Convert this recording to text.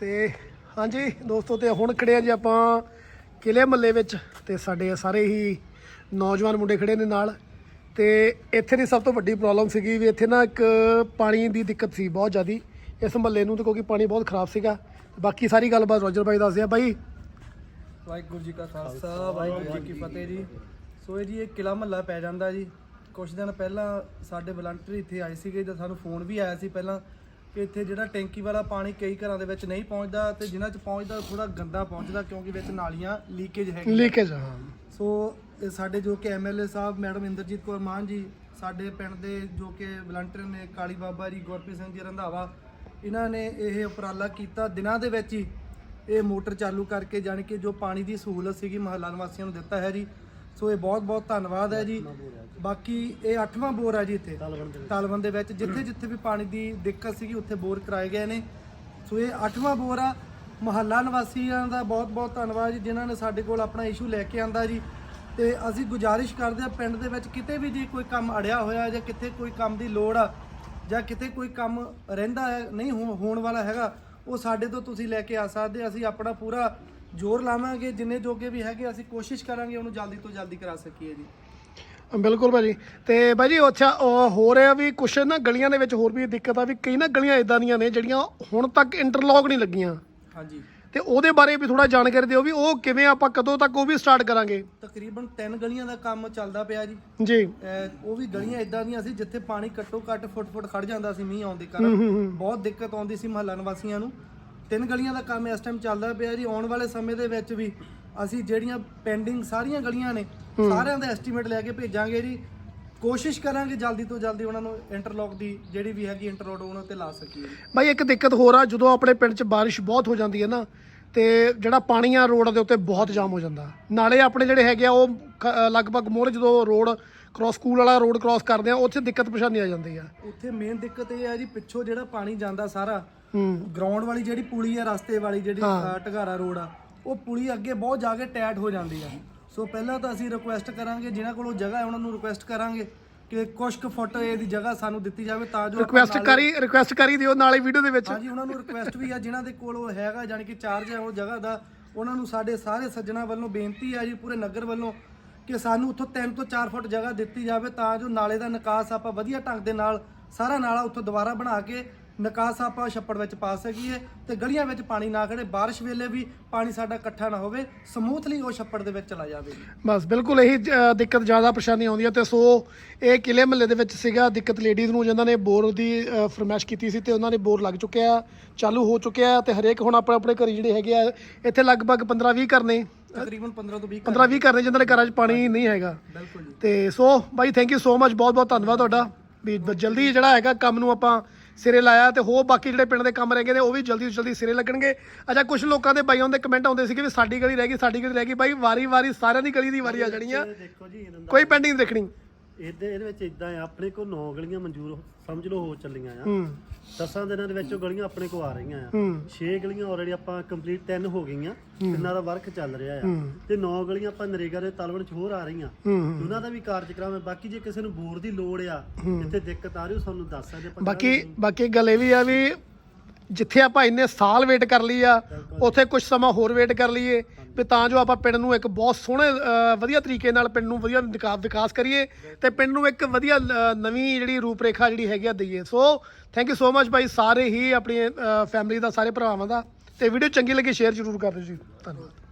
ਤੇ ਹਾਂਜੀ ਦੋਸਤੋ ਤੇ ਹੁਣ ਖੜੇ ਆ ਜੀ ਆਪਾਂ ਕਿਲੇ ਮੱਲੇ ਵਿੱਚ ਤੇ ਸਾਡੇ ਸਾਰੇ ਹੀ ਨੌਜਵਾਨ ਮੁੰਡੇ ਖੜੇ ਨੇ ਨਾਲ ਤੇ ਇੱਥੇ ਦੀ ਸਭ ਤੋਂ ਵੱਡੀ ਪ੍ਰੋਬਲਮ ਸੀਗੀ ਵੀ ਇੱਥੇ ਨਾ ਇੱਕ ਪਾਣੀ ਦੀ ਦਿੱਕਤ ਸੀ, ਬਹੁਤ ਜ਼ਿਆਦੀ। ਇਸ ਮਹੱਲੇ ਨੂੰ ਤੇ ਕਿਉਂਕਿ ਪਾਣੀ ਬਹੁਤ ਖਰਾਬ ਸੀਗਾ। ਬਾਕੀ ਸਾਰੀ ਗੱਲਬਾਤ ਰੋਜਰ ਭਾਈ ਦੱਸਦੇ ਆ। ਬਾਈ। ਵਾਹਿਗੁਰੂ ਜੀ ਕਾ ਖਾਲਸਾ, ਵਾਹਿਗੁਰੂ ਜੀ ਕੀ ਫਤਿਹ ਜੀ। ਸੋ ਇਹ ਜੀ, ਇਹ ਕਿਲਾ ਮਹੱਲਾ ਪੈ ਜਾਂਦਾ ਜੀ। ਕੁਝ ਦਿਨ ਪਹਿਲਾਂ ਸਾਡੇ ਵਲੰਟੀਅਰ ਇੱਥੇ ਆਏ ਸੀਗੇ ਤਾਂ ਸਾਨੂੰ ਫੋਨ ਵੀ ਆਇਆ ਸੀ ਪਹਿਲਾਂ। ਕਿ ਇੱਥੇ ਜਿਹੜਾ ਟੈਂਕੀ ਵਾਲਾ ਪਾਣੀ ਕਈ ਘਰਾਂ ਦੇ ਵਿੱਚ ਨਹੀਂ ਪਹੁੰਚਦਾ ਤੇ ਜਿਨ੍ਹਾਂ 'ਚ ਪਹੁੰਚਦਾ ਥੋੜਾ ਗੰਦਾ ਪਹੁੰਚਦਾ ਕਿਉਂਕਿ ਵਿੱਚ ਨਾਲੀਆਂ ਲੀਕੇਜ ਹੈਗੀ ਲੀਕੇਜ ਹਾਂ। ਸੋ ਇਹ ਸਾਡੇ ਜੋ ਕਿ ਐਮਐਲਏ ਸਾਹਿਬ ਮੈਡਮ ਇੰਦਰਜੀਤ ਕੌਰ ਮਾਨ ਜੀ ਸਾਡੇ ਪਿੰਡ ਦੇ ਜੋ ਕਿ ਵਲੰਟੀਅਰ ਨੇ ਕਾਲੀ ਬਾਬਾ ਜੀ ਗੁਰਪ੍ਰੀਤ ਸਿੰਘ ਜੀ ਰੰਧਾਵਾ ਇਹਨਾਂ ਨੇ ਇਹ ਉਪਰਾਲਾ ਕੀਤਾ। ਦਿਨਾਂ ਦੇ ਵਿੱਚ ਹੀ ਇਹ ਮੋਟਰ ਚਾਲੂ ਕਰਕੇ ਜਾਣੀ ਕਿ ਜੋ ਪਾਣੀ ਦੀ ਸਹੂਲਤ ਸੀਗੀ ਮਹੱਲਾ ਨਿਵਾਸੀਆਂ ਨੂੰ ਦਿੱਤਾ ਹੈ ਜੀ। ਸੋ ਇਹ ਬਹੁਤ ਬਹੁਤ ਧੰਨਵਾਦ ਹੈ ਜੀ। ਬਾਕੀ ਇਹ 8ਵਾਂ ਬੋਰ ਹੈ ਜੀ ਇੱਥੇ। ਤਾਲਵੰਦ ਦੇ ਵਿੱਚ। ਜਿੱਥੇ ਜਿੱਥੇ ਵੀ ਪਾਣੀ ਦੀ ਦਿੱਕਤ ਸੀਗੀ ਉੱਥੇ ਬੋਰ ਕਰਾਏ ਗਏ ਨੇ। ਸੋ ਇਹ 8ਵਾਂ ਬੋਰ ਆ। ਮਹੱਲਾ ਨਿਵਾਸੀਆਂ ਦਾ ਬਹੁਤ ਬਹੁਤ ਧੰਨਵਾਦ ਜੀ ਜਿਨ੍ਹਾਂ ਨੇ ਸਾਡੇ ਕੋਲ ਆਪਣਾ ਇਸ਼ੂ ਲੈ ਕੇ ਆਂਦਾ ਜੀ। ਤੇ ਅਸੀਂ ਗੁਜ਼ਾਰਿਸ਼ ਕਰਦੇ ਆ ਪਿੰਡ ਦੇ ਵਿੱਚ ਕਿਤੇ ਵੀ ਜੇ ਕੋਈ ਕੰਮ ਅੜਿਆ ਹੋਇਆ ਜਾਂ ਕਿਤੇ ਕੋਈ ਕੰਮ ਦੀ ਲੋੜ ਆ ਜਾਂ ਕਿਤੇ ਕੋਈ ਕੰਮ ਰਹਿੰਦਾ ਹੈ ਨਹੀਂ ਹੋਣ ਵਾਲਾ ਹੈਗਾ ਉਹ ਸਾਡੇ ਤੋਂ ਤੁਸੀਂ ਲੈ ਕੇ ਆ ਸਕਦੇ ਅਸੀਂ ਆਪਣਾ ਪੂਰਾ ਜ਼ੋਰ ਲਾਵਾਂਗੇ ਜਿੰਨੇ ਜੋਗੇ ਵੀ ਹੈਗੇ ਅਸੀਂ ਕੋਸ਼ਿਸ਼ ਕਰਾਂਗੇ ਉਹਨੂੰ ਜਲਦੀ ਤੋਂ ਜਲਦੀ ਕਰਾ ਸਕੀਏ ਜੀ। ਬਿਲਕੁਲ ਭਾਜੀ। ਤੇ ਭਾਜੀ ਅੱਛਾ ਹੋ ਰਿਹਾ ਵੀ ਕੁਛ ਨਾ ਗਲੀਆਂ ਦੇ ਵਿੱਚ ਹੋਰ ਵੀ ਦਿੱਕਤ ਆ ਵੀ ਕਈ ਨਾ ਗਲੀਆਂ ਇਦਾਂ ਦੀਆਂ ਨੇ ਜਿਹੜੀਆਂ ਹੁਣ ਤੱਕ ਇੰਟਰਲੌਕ ਨਹੀਂ ਲੱਗੀਆਂ। ਹਾਂਜੀ। ਤੇ ਉਹਦੇ ਬਾਰੇ ਵੀ ਥੋੜਾ ਜਾਣਕਾਰੀ ਦਿਓ ਵੀ ਉਹ ਕਿਵੇਂ ਆਪਾਂ ਕਦੋਂ ਤੱਕ ਉਹ ਵੀ ਸਟਾਰਟ ਕਰਾਂਗੇ। ਤਕਰੀਬਨ 3 ਗਲੀਆਂ ਦਾ ਕੰਮ ਚੱਲਦਾ ਪਿਆ ਜੀ। ਜੀ। ਅਹ ਉਹ ਵੀ ਗਲੀਆਂ ਇਦਾਂ ਦੀਆਂ ਸੀ ਜਿੱਥੇ ਪਾਣੀ ਘੱਟੋ ਘੱਟ ਫੁੱਟ ਫੁੱਟ ਖੜ ਜਾਂਦਾ ਸੀ ਮੀਂਹ ਆਉਣ ਦੇ ਕਾਰਨ। ਬਹੁਤ ਦਿੱਕਤ ਆਉਂਦੀ ਸੀ ਮਹੱਲਾ ਨਿਵਾਸੀਆਂ ਨੂੰ। ਤਿੰਨ ਗਲੀਆਂ ਦਾ ਕੰਮ ਇਸ ਟਾਈਮ ਚੱਲਦਾ ਪਿਆ ਜੀ। ਆਉਣ ਵਾਲੇ ਸਮੇਂ ਦੇ ਵਿੱਚ ਵੀ ਅਸੀਂ ਜਿਹੜੀਆਂ ਪੈਂਡਿੰਗ ਸਾਰੀਆਂ ਗਲੀਆਂ ਨੇ ਸਾਰਿਆਂ ਦਾ ਐਸਟੀਮੇਟ ਲੈ ਕੇ ਭੇਜਾਂਗੇ ਜੀ। ਕੋਸ਼ਿਸ਼ ਕਰਾਂਗੇ ਜਲਦੀ ਤੋਂ ਜਲਦੀ ਉਹਨਾਂ ਨੂੰ ਇੰਟਰਲੌਕ ਦੀ ਜਿਹੜੀ ਵੀ ਹੈਗੀ ਇੰਟਰਲੋਡ ਉਹਨਾਂ ਤੇ ਲਾ ਸਕੀਏ ਭਾਈ ਇੱਕ ਦਿੱਕਤ ਹੋਰ ਆ ਜਦੋਂ ਆਪਣੇ ਪਿੰਡ 'ਚ ਬਾਰਿਸ਼ ਬਹੁਤ ਹੋ ਜਾਂਦੀ ਹੈ ਨਾ ਤੇ ਜਿਹੜਾ ਪਾਣੀ ਆ ਰੋਡ ਦੇ ਉੱਤੇ ਬਹੁਤ ਜਾਮ ਹੋ ਜਾਂਦਾ। ਨਾਲੇ ਆਪਣੇ ਜਿਹੜੇ ਹੈਗੇ ਆ ਉਹ ਲਗਭਗ ਮੋਰੇ ਜਦੋਂ ਰੋਡ ਕ੍ਰਾਸ ਸਕੂਲ ਵਾਲਾ ਰੋਡ ਕ੍ਰਾਸ ਕਰਦੇ ਆ ਉੱਥੇ ਦਿੱਕਤ ਪਰੇਸ਼ਾਨੀ ਆ ਜਾਂਦੀ ਆ। ਉੱਥੇ ਮੇਨ ਦਿੱਕਤ ਇਹ ਹੈ ਜੀ ਪਿੱਛੋਂ ਜਿਹੜਾ ਪਾਣੀ ਜਾਂਦਾ ਸਾਰਾ ਹੂੰ। ਗਰਾਊਂਡ ਵਾਲੀ ਜਿਹੜੀ ਪੁਲੀ ਆ ਰਸਤੇ ਵਾਲੀ ਜਿਹੜੀ ਅ, ਢਗਾਰਾ ਰੋਡ ਆ ਉਹ ਪੁਲੀ ਅੱਗੇ ਬਹੁਤ ਜਾ ਕੇ ਟੈਟ ਹੋ ਜਾਂਦੀ ਆ। ਸੋ ਪਹਿਲਾਂ ਤਾਂ ਅਸੀਂ ਰਿਕੁਐਸਟ ਕਰਾਂਗੇ ਜਿਨ੍ਹਾਂ ਕੋਲ ਉਹ ਜਗ੍ਹਾ ਹੈ ਉਹਨਾਂ ਨੂੰ ਰਿਕੁਐਸਟ ਕਰਾਂਗੇ ਕਿ ਕੁਛ ਕੁ ਫੁੱਟ ਇਹਦੀ ਜਗ੍ਹਾ ਸਾਨੂੰ ਦਿੱਤੀ ਜਾਵੇ ਤਾਂ ਜੋ ਆਪਾਂ ਰਿਕੁਐਸਟ ਨਾਲੇ- ਕਰੀ ਰਿਕੁਐਸਟ ਕਰੀ ਦਿਓ ਨਾਲੇ ਵੀਡੀਓ ਦੇ ਵਿੱਚ। ਹਾਂਜੀ ਉਹਨਾਂ ਨੂੰ ਰਿਕੁਐਸਟ ਵੀ ਆ ਜਿਨ੍ਹਾਂ ਦੇ ਕੋਲ ਉਹ ਹੈਗਾ ਜਾਨੀ ਕਿ ਚਾਰਜ ਹੈ ਉਹ ਜਗ੍ਹਾ ਦਾ ਉਹਨਾਂ ਨੂੰ ਸਾਡੇ ਸਾਰੇ ਸੱਜਣਾ ਵੱਲੋਂ ਬੇਨਤੀ ਹੈ ਜੀ ਪੂਰੇ ਨਗਰ ਵੱਲੋਂ ਕਿ ਸਾਨੂੰ ਉੱਥੋਂ 3 ਤੋਂ 4 ਫੁੱਟ ਜਗ੍ਹਾ ਦਿੱਤੀ ਜਾਵੇ ਤਾਂ ਜੋ ਨਾਲੇ ਦਾ ਨਿਕਾਸ ਆਪਾਂ ਵਧੀਆ ਢੰਗ ਦੇ ਨਾਲ ਸਾਰਾ ਨਾਲਾ ਉੱਥੋਂ ਦੁਬਾਰਾ ਬਣਾ ਕੇ ਨਿਕਾਸ ਆਪਾਂ ਛੱਪੜ ਵਿੱਚ ਪਾ ਸਕੀਏ ਤੇ ਗਲੀਆਂ ਵਿੱਚ ਪਾਣੀ ਨਾ ਖੜੇ ਬਾਰਿਸ਼ ਵੇਲੇ ਵੀ ਪਾਣੀ ਸਾਡਾ ਇਕੱਠਾ ਨਾ ਹੋਵੇ ਸਮੂਥਲੀ ਉਹ ਛੱਪੜ ਦੇ ਵਿੱਚ ਚਲਾ ਜਾਵੇ। ਬਸ ਬਿਲਕੁਲ ਇਹੀ ਅ, ਦਿੱਕਤ ਜ਼ਿਆਦਾ ਪਰੇਸ਼ਾਨੀ ਆਉਂਦੀ ਹੈ ਤੇ ਸੋ ਇਹ ਕਿਲੇ ਮਹੱਲੇ ਦੇ ਵਿੱਚ ਸੀਗਾ ਦਿੱਕਤ ਲੇਡੀਜ਼ ਨੂੰ ਜਿਨ੍ਹਾਂ ਨੇ ਬੋਰ ਦੀ ਅ, ਫਰਮਾਇਸ਼ ਕੀਤੀ ਸੀ ਤੇ ਉਹਨਾਂ ਨੇ ਬੋਰ ਲੱਗ ਚੁੱਕਿਆ ਚਾਲੂ ਹੋ ਚੁੱਕਿਆ ਤੇ ਹਰੇਕ ਹੁਣ ਆਪਣੇ ਆਪਣੇ ਘਰ ਜਿਹੜੇ ਹੈਗੇ ਆ ਇੱਥੇ ਲਗਭਗ 15 20 ਘਰ ਨੇ। ਤਕਰੀਬਨ 15 ਤੋਂ 20 15 20 ਘਰ ਨੇ ਜਿਨ੍ਹਾਂ ਦੇ ਘਰਾਂ 'ਚ ਪਾਣੀ ਨਹੀਂ ਹੈਗਾ। ਬਿਲਕੁਲ ਜੀ। ਤੇ so bye thank you so much ਬਹੁਤ ਬਹੁਤ ਧੰਨਵਾਦ ਤੁਹਾਡਾ। ਵੀ ਜਲਦੀ ਜਿਹੜਾ ਹੈਗਾ ਕੰਮ ਨੂੰ ਆਪਾਂ ਸਿਰੇ ਲਾਇਆ ਤੇ ਹੋ ਬਾਕੀ ਜਿਹੜੇ ਪਿੰਡ ਦੇ ਕੰਮ ਰਹਿ ਗਏ ਨੇ ਉਹ ਵੀ ਜਲਦੀ ਤੋਂ ਜਲਦੀ ਸਿਰੇ ਲੱਗਣਗੇ। ਅੱਛਾ ਕੁਝ ਲੋਕਾਂ ਦੇ ਬਾਈਆਂ ਦੇ ਕਮੈਂਟ ਆਉਂਦੇ ਸੀਗੇ ਵੀ ਸਾਡੀ ਗਲੀ ਰਹਿ ਗਈ ਸਾਡੀ ਗਲੀ ਰਹਿ ਗਈ। ਬਾਈ ਵਾਰੀ ਵਾਰੀ ਸਾਰਿਆਂ ਦੀ ਗਲੀ ਦੀ ਵਾਰੀ ਆ ਜਾਣੀ ਆ। ਕੋਈ ਪੈਂਡਿੰਗ ਦੇਖਣੀ। ਇਹਦੇ ਇਹਦੇ ਵਿੱਚ ਇਦਾਂ ਆ ਆਪਣੇ ਕੋਲ 9 ਗਲੀਆਂ ਮਨਜ਼ੂਰ ਸਮਝ ਲਓ ਹੋ ਚੱਲੀਆਂ ਆ। ਹੂੰ। 10 ਦਿਨਾਂ ਦੇ ਵਿੱਚ ਉਹ ਗਲੀਆਂ ਆਪਣੇ ਕੋਲ ਆ ਰਹੀਆਂ ਆ। ਹੂੰ। 6 ਗਲੀਆਂ ਆਲਰੇਡੀ ਆਪਾਂ ਕੰਪਲੀਟ 3 ਹੋ ਗਈਆਂ ਤਿੰਨਾਂ ਦਾ ਵਰਕ ਚੱਲ ਰਿਹਾ ਆ। ਤੇ 9 ਗਲੀਆਂ ਆਪਾਂ ਨਰੇਗਾ ਦੇ ਤਲਵਣ ਚ ਹੋਰ ਆ ਰਹੀਆਂ। ਉਹਨਾਂ ਦਾ ਵੀ ਕਾਰਜਕ੍ਰਮ ਹੈ ਬਾਕੀ ਜੇ ਕਿਸੇ ਨੂੰ ਬੋਰ ਦੀ ਲੋੜ ਆ ਜਿੱਥੇ ਦਿੱਕਤ ਆ ਰਹੀ ਉਹ ਸਾਨੂੰ ਦੱਸ ਸਕਦੇ ਆਪਾਂ ਬਾਕੀ ਬਾਕੀ ਗੱਲ ਇਹ ਵੀ ਆ ਵੀ ਜਿੱਥੇ ਆਪਾਂ ਇੰਨੇ ਸਾਲ ਵੇਟ ਕਰ ਲਈ ਆ ਉੱਥੇ ਕੁਝ ਸਮਾਂ ਹੋਰ ਵੇਟ ਕਰ ਲਈਏ ਵੀ ਤਾਂ ਜੋ ਆਪਾਂ ਪਿੰਡ ਨੂੰ ਇੱਕ ਬਹੁਤ ਸੋਹਣੇ ਵਧੀਆ ਤਰੀਕੇ ਨਾਲ ਪਿੰਡ ਨੂੰ ਵਧੀਆ ਵਿਕਾ- ਵਿਕਾਸ ਕਰੀਏ ਤੇ ਪਿੰਡ ਨੂੰ ਇੱਕ ਵਧੀਆ ਨਵੀਂ ਜਿਹੜੀ ਰੂਪਰੇਖਾ ਜਿਹੜੀ ਹੈਗੀ ਆ ਦਈਏ। So thank you so much ਭਾਈ ਸਾਰੇ ਹੀ ਆਪਣੀ ਫੈਮਿਲੀ ਦਾ, ਸਾਰੇ ਭਰਾਵਾਂ ਦਾ ਤੇ ਵੀਡੀਓ ਚੰਗੀ ਲੱਗੀ ਸ਼ੇਅਰ ਜ਼ਰੂਰ ਕਰ ਦਿਓ ਜੀ। ਧੰਨਵਾਦ।